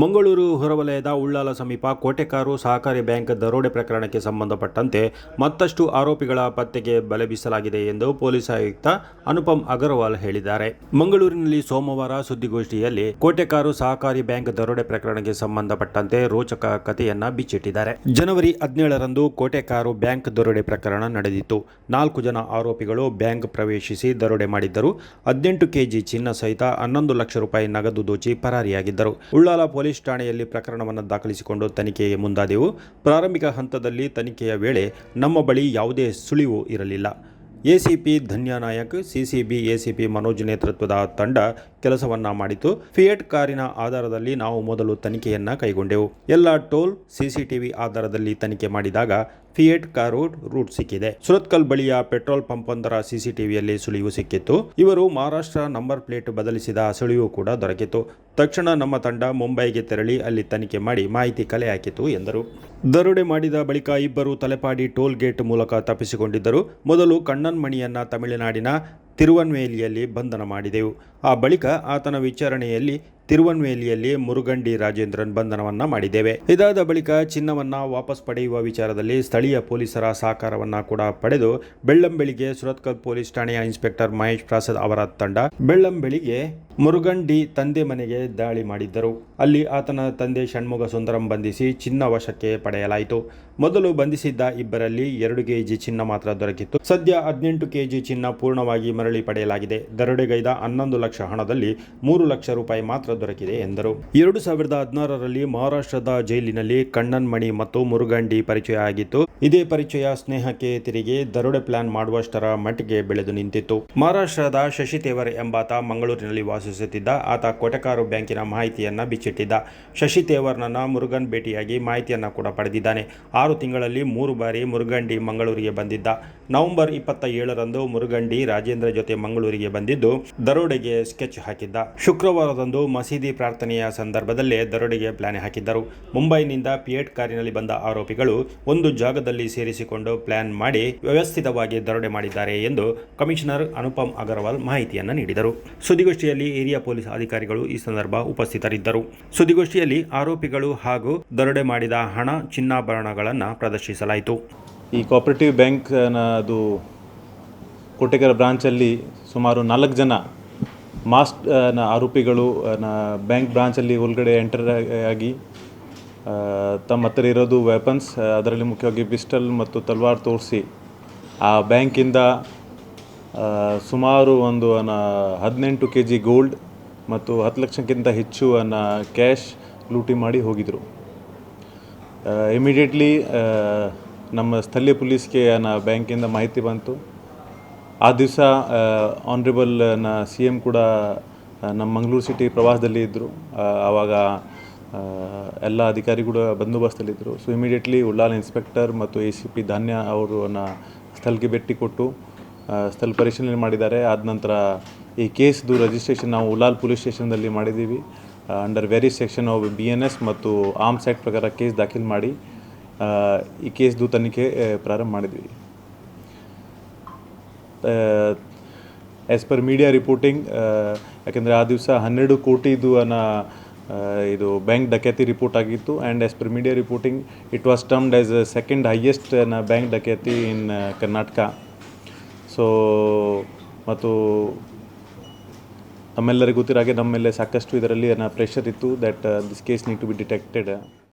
ಮಂಗಳೂರು ಹೊರವಲಯದ ಉಳ್ಳಾಲ ಸಮೀಪ ಕೋಟೆಕಾರು ಸಹಕಾರಿ ಬ್ಯಾಂಕ್ ದರೋಡೆ ಪ್ರಕರಣಕ್ಕೆ ಸಂಬಂಧಪಟ್ಟಂತೆ ಮತ್ತಷ್ಟು ಆರೋಪಿಗಳ ಪತ್ತೆಗೆ ಬಲೆ ಬೀಸಲಾಗಿದೆ ಎಂದು ಪೊಲೀಸ್ ಆಯುಕ್ತ ಅನುಪಮ್ ಅಗರ್ವಾಲ್ ಹೇಳಿದ್ದಾರೆ. ಮಂಗಳೂರಿನಲ್ಲಿ ಸೋಮವಾರ ಸುದ್ದಿಗೋಷ್ಠಿಯಲ್ಲಿ ಕೋಟೆಕಾರು ಸಹಕಾರಿ ಬ್ಯಾಂಕ್ ದರೋಡೆ ಪ್ರಕರಣಕ್ಕೆ ಸಂಬಂಧಪಟ್ಟಂತೆ ರೋಚಕ ಕಥೆಯನ್ನ ಬಿಚ್ಚಿಟ್ಟಿದ್ದಾರೆ. ಜನವರಿ ಹದಿನೇಳರಂದು ಕೋಟೆಕಾರು ಬ್ಯಾಂಕ್ ದರೋಡೆ ಪ್ರಕರಣ ನಡೆದಿತ್ತು. ನಾಲ್ಕು ಜನ ಆರೋಪಿಗಳು ಬ್ಯಾಂಕ್ ಪ್ರವೇಶಿಸಿ ದರೋಡೆ ಮಾಡಿದ್ದರು. ಹದಿನೆಂಟು ಕೆಜಿ ಚಿನ್ನ ಸಹಿತ ಹನ್ನೊಂದು ಲಕ್ಷ ರೂಪಾಯಿ ನಗದು ದೋಚಿ ಪರಾರಿಯಾಗಿದ್ದರು. ಉಳ್ಳಾಲ ಪೊಲೀಸ್ ಠಾಣೆಯಲ್ಲಿ ಪ್ರಕರಣವನ್ನು ದಾಖಲಿಸಿಕೊಂಡು ತನಿಖೆಗೆ ಮುಂದಾದೆವು. ಪ್ರಾರಂಭಿಕ ಹಂತದಲ್ಲಿ ತನಿಖೆಯ ವೇಳೆ ನಮ್ಮ ಬಳಿ ಯಾವುದೇ ಸುಳಿವು ಇರಲಿಲ್ಲ. ACP Dhanya Nayak, CCB ACP Manoj ನೇತೃತ್ವದ ತಂಡ ಕೆಲಸವನ್ನ ಮಾಡಿತು. ಫಿಯೇಟ್ ಕಾರಿನ ಆಧಾರದಲ್ಲಿ ನಾವು ಮೊದಲು ತನಿಖೆಯನ್ನ ಕೈಗೊಂಡೆವು. ಎಲ್ಲ ಟೋಲ್, ಸಿಸಿಟಿವಿ ಆಧಾರದಲ್ಲಿ ತನಿಖೆ ಮಾಡಿದಾಗ ಫಿಯೇಟ್ ಕಾರು ರೂಟ್ ಸಿಕ್ಕಿದೆ. ಸುರತ್ಕಲ್ ಬಳಿಯ ಪೆಟ್ರೋಲ್ ಪಂಪ್ ಒಂದರ ಸಿಸಿಟಿವಿಯಲ್ಲಿ ಸುಳಿವು ಸಿಕ್ಕಿತ್ತು. ಇವರು ಮಹಾರಾಷ್ಟ್ರ ನಂಬರ್ ಪ್ಲೇಟ್ ಬದಲಿಸಿದ ಸುಳಿವು ಕೂಡ ದೊರಕಿತು ತಕ್ಷಣ ನಮ್ಮ ತಂಡ ಮುಂಬೈಗೆ ತೆರಳಿ ಅಲ್ಲಿ ತನಿಖೆ ಮಾಡಿ ಮಾಹಿತಿ ಕಲೆ ಹಾಕಿತು ಎಂದರು. ದರೋಡೆ ಮಾಡಿದ ಬಳಿಕ ಇಬ್ಬರು ತಲೆಪಾಡಿ ಟೋಲ್ ಗೇಟ್ ಮೂಲಕ ತಪ್ಪಿಸಿಕೊಂಡಿದ್ದರು. ಮೊದಲು ಕಣ್ಣನ್ ಮಣಿಯನ್ನ ತಮಿಳುನಾಡಿನ ತಿರುವನ್ವೇಲಿಯಲ್ಲಿ ಬಂಧನ ಮಾಡಿದೆವು. ಆ ಬಳಿಕ ಆತನ ವಿಚಾರಣೆಯಲ್ಲಿ ತಿರುವನ್ವೇಲಿಯಲ್ಲಿ ಮುರುಗಂಡಿ ರಾಜೇಂದ್ರನ್ ಬಂಧನವನ್ನ ಮಾಡಿದ್ದೇವೆ. ಇದಾದ ಬಳಿಕ ಚಿನ್ನವನ್ನ ವಾಪಸ್ ಪಡೆಯುವ ವಿಚಾರದಲ್ಲಿ ಸ್ಥಳೀಯ ಪೊಲೀಸರ ಸಹಕಾರವನ್ನ ಕೂಡ ಪಡೆದು ಬೆಳ್ಳಂಬೆಳಿಗ್ಗೆ ಸುರತ್ಕಲ್ ಪೊಲೀಸ್ ಠಾಣೆಯ ಇನ್ಸ್ಪೆಕ್ಟರ್ ಮಹೇಶ್ ಪ್ರಸಾದ್ ಅವರ ತಂಡ ಬೆಳ್ಳಂಬೆಳಿಗ್ಗೆ ಮುರುಗಂಡಿ ತಂದೆ ಮನೆಗೆ ದಾಳಿ ಮಾಡಿದ್ದರು. ಅಲ್ಲಿ ಆತನ ತಂದೆ ಷಣ್ಮುಗ ಸುಂದರಂ ಬಂಧಿಸಿ ಚಿನ್ನ ವಶಕ್ಕೆ ಪಡೆಯಲಾಯಿತು. ಮೊದಲು ಬಂಧಿಸಿದ್ದ ಇಬ್ಬರಲ್ಲಿ ಎರಡು ಕೆಜಿ ಚಿನ್ನ ಮಾತ್ರ ದೊರಕಿತ್ತು. ಸದ್ಯ ಹದಿನೆಂಟು ಕೆಜಿ ಚಿನ್ನ ಪೂರ್ಣವಾಗಿ ಮರಳಿ ಪಡೆಯಲಾಗಿದೆ. ದರೋಡೆಗೈದ ಹನ್ನೊಂದು ಲಕ್ಷ ಹಣದಲ್ಲಿ ಮೂರು ಲಕ್ಷ ರೂಪಾಯಿ ಮಾತ್ರ ದೊರಕಿದೆ ಎಂದರು. ಎರಡು ಸಾವಿರದ ಹದಿನಾರರಲ್ಲಿ ಮಹಾರಾಷ್ಟ್ರದ ಜೈಲಿನಲ್ಲಿ ಕಣ್ಣನ್ ಮಣಿ ಮತ್ತು ಮುರುಗಂಡಿ ಪರಿಚಯ ಆಗಿತ್ತು. ಇದೇ ಪರಿಚಯ ಸ್ನೇಹಕ್ಕೆ ತಿರುಗಿ ದರೋಡೆ ಪ್ಲಾನ್ ಮಾಡುವಷ್ಟರ ಮಟ್ಟಿಗೆ ಬೆಳೆದು ನಿಂತಿತ್ತು. ಮಹಾರಾಷ್ಟ್ರದ ಶಶಿ ತೇವರ್ ಎಂಬಾತ ಮಂಗಳೂರಿನಲ್ಲಿ ವಾಸಿಸುತ್ತಿದ್ದ ಆತ ಕೊಟಕಾರು ಬ್ಯಾಂಕಿನ ಮಾಹಿತಿಯನ್ನ ಬಿಚ್ಚಿಟ್ಟಿದ್ದ. ಶಶಿ ತೇವರ್ನನ್ನ ಮುರುಗನ್ ಭೇಟಿಯಾಗಿ ಮಾಹಿತಿಯನ್ನ ಕೂಡ ಪಡೆದಿದ್ದಾನೆ. ಆರು ತಿಂಗಳಲ್ಲಿ ಮೂರು ಬಾರಿ ಮುರುಗಂಡಿ ಮಂಗಳೂರಿಗೆ ಬಂದಿದ್ದ. ನವೆಂಬರ್ ಇಪ್ಪತ್ತ ಏಳರಂದು ಮುರುಗಂಡಿ ರಾಜೇಂದ್ರ ಜೊತೆ ಮಂಗಳೂರಿಗೆ ಬಂದಿದ್ದು ದರೋಡೆಗೆ ಸ್ಕೆಚ್ ಹಾಕಿದ್ದ. ಶುಕ್ರವಾರದಂದು ಮಸೀದಿ ಪ್ರಾರ್ಥನೆಯ ಸಂದರ್ಭದಲ್ಲೇ ದರೋಡೆಗೆ ಪ್ಲಾನ್ ಹಾಕಿದ್ದರು. ಮುಂಬೈನಿಂದ ಪಿಯೇಟ್ ಕಾರಿನಲ್ಲಿ ಬಂದ ಆರೋಪಿಗಳು ಒಂದು ಜಾಗದಲ್ಲಿ ಸೇರಿಸಿಕೊಂಡು ಪ್ಲಾನ್ ಮಾಡಿ ವ್ಯವಸ್ಥಿತವಾಗಿ ದರೋಡೆ ಮಾಡಿದ್ದಾರೆ ಎಂದು ಕಮಿಷನರ್ ಅನುಪಮ್ ಅಗರ್ವಾಲ್ ಮಾಹಿತಿಯನ್ನು ನೀಡಿದರು. ಸುದ್ದಿಗೋಷ್ಠಿಯಲ್ಲಿ ಹಿರಿಯ ಪೊಲೀಸ್ ಅಧಿಕಾರಿಗಳು ಈ ಸಂದರ್ಭ ಉಪಸ್ಥಿತರಿದ್ದರು. ಸುದ್ದಿಗೋಷ್ಠಿಯಲ್ಲಿ ಆರೋಪಿಗಳು ಹಾಗೂ ದರೋಡೆ ಮಾಡಿದ ಹಣ ಚಿನ್ನಾಭರಣಗಳನ್ನು ಪ್ರದರ್ಶಿಸಲಾಯಿತು. ಈ ಕೋಪರೇಟಿವ್ ಬ್ಯಾಂಕ್ನ ಅದು ಕೋಟೆಕರ ಬ್ರಾಂಚಲ್ಲಿ ಸುಮಾರು ನಾಲ್ಕು ಜನ ಮಾಸ್ಟ್ ಆರೋಪಿಗಳು ಬ್ಯಾಂಕ್ ಬ್ರಾಂಚಲ್ಲಿ ಒಳಗಡೆ ಎಂಟರ್ ಆಗಿ ತಮ್ಮ ಹತ್ರ ಇರೋದು ವೆಪನ್ಸ್ ಅದರಲ್ಲಿ ಮುಖ್ಯವಾಗಿ ಪಿಸ್ಟಲ್ ಮತ್ತು ತಲ್ವಾರ್ ತೋರಿಸಿ, ಆ ಬ್ಯಾಂಕಿಂದ ಸುಮಾರು ಒಂದು ಹದಿನೆಂಟು ಕೆ ಜಿ ಗೋಲ್ಡ್ ಮತ್ತು ಹತ್ತು ಲಕ್ಷಕ್ಕಿಂತ ಹೆಚ್ಚು ಅನ್ನ ಕ್ಯಾಶ್ ಲೂಟಿ ಮಾಡಿ ಹೋಗಿದ್ದರು ಇಮಿಡಿಯೇಟ್ಲಿ ನಮ್ಮ ಸ್ಥಳೀಯ ಪೊಲೀಸ್ಗೆ ನ ಬ್ಯಾಂಕಿಂದ ಮಾಹಿತಿ ಬಂತು. ಆ ದಿವಸ ಆನ್ರೇಬಲ್ನ ಸಿ ಎಂ ಕೂಡ ನಮ್ಮ ಮಂಗಳೂರು ಸಿಟಿ ಪ್ರವಾಸದಲ್ಲಿ ಇದ್ದರು ಆವಾಗ ಎಲ್ಲ ಅಧಿಕಾರಿ ಕೂಡ ಬಂದೋಬಸ್ತಲ್ಲಿದ್ದರು ಸೊ ಇಮಿಡಿಯೇಟ್ಲಿ ಉಳ್ಳಾಲ ಇನ್ಸ್ಪೆಕ್ಟರ್ ಮತ್ತು ಎ ಸಿ ಪಿ ಧಾನ್ಯ ಅವರು ನ ಸ್ಥಳಕ್ಕೆ ಭೇಟಿ ಕೊಟ್ಟು ಸ್ಥಳ ಪರಿಶೀಲನೆ ಮಾಡಿದ್ದಾರೆ. ಆದ ನಂತರ ಈ ಕೇಸ್ದು ರಿಜಿಸ್ಟ್ರೇಷನ್ ನಾವು ಉಲಾಲ್ ಪೊಲೀಸ್ ಸ್ಟೇಷನ್ದಲ್ಲಿ ಮಾಡಿದ್ದೀವಿ. Under very section of B N S ಮತ್ತು ಆರ್ಮ್ಸ್ ಆ್ಯಕ್ಟ್ ಪ್ರಕಾರ ಕೇಸ್ ದಾಖಲು ಮಾಡಿ ಈ ಕೇಸ್ದು ತನಿಖೆ ಪ್ರಾರಂಭ ಮಾಡಿದ್ವಿ. ಆ್ಯಸ್ ಪರ್ ಮೀಡಿಯಾ ರಿಪೋರ್ಟಿಂಗ್ ಯಾಕೆಂದರೆ ಆ ದಿವಸ ಹನ್ನೆರಡು ಕೋಟಿದು ಅನ್ನ ಇದು ಬ್ಯಾಂಕ್ ಡಕ್ಯಾತಿ ರಿಪೋರ್ಟ್ ಆಗಿತ್ತು. And as per media reporting it was termed as a second ಹೈಯೆಸ್ಟ್ನ bank ಡಕ್ಯಾತಿ ಇನ್ ಕರ್ನಾಟಕ. ಸೊ ಮತ್ತು ನಮ್ಮೆಲ್ಲರಿಗೂ ಗೊತ್ತಿರೋ ಹಾಗೆ ನಮ್ಮ ಮೇಲೆ ಸಾಕಷ್ಟು ಇದರಲ್ಲಿ ಪ್ರೆಷರ್ ಇತ್ತು that this case need to be detected